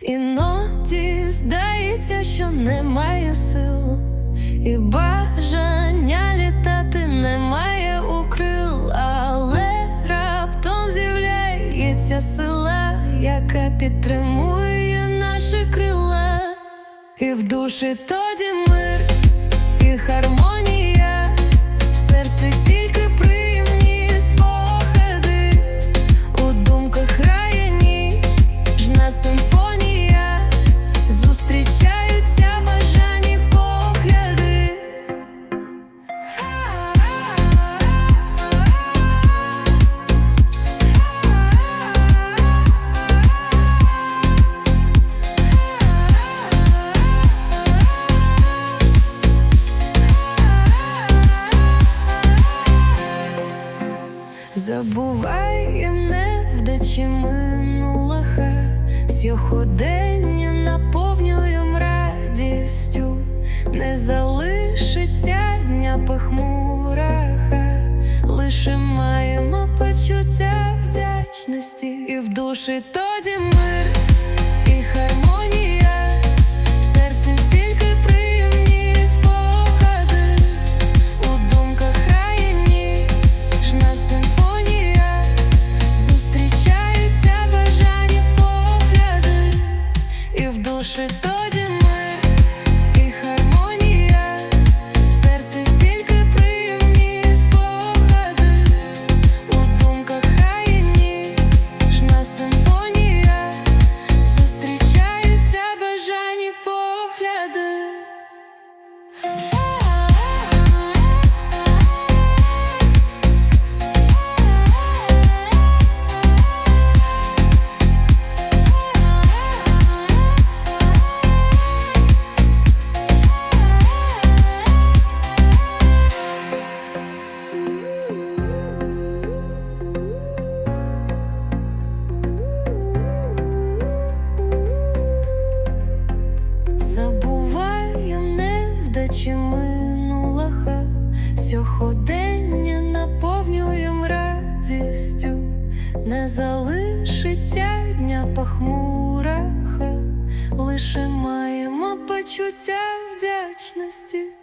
Іноді здається, що немає сил, і бажання літати немає у крил, але раптом з'являється сила, яка підтримує наші крила, і в душі тоді Забуваєм невдачі минулаха, сьогодення наповнюєм радістю, не залишиться дня похмураха, лише маємо почуття вдячності, і в душі тоді мир і в сьогодення наповнюєм радістю, не залишиться дня похмураха, лише маємо почуття вдячності.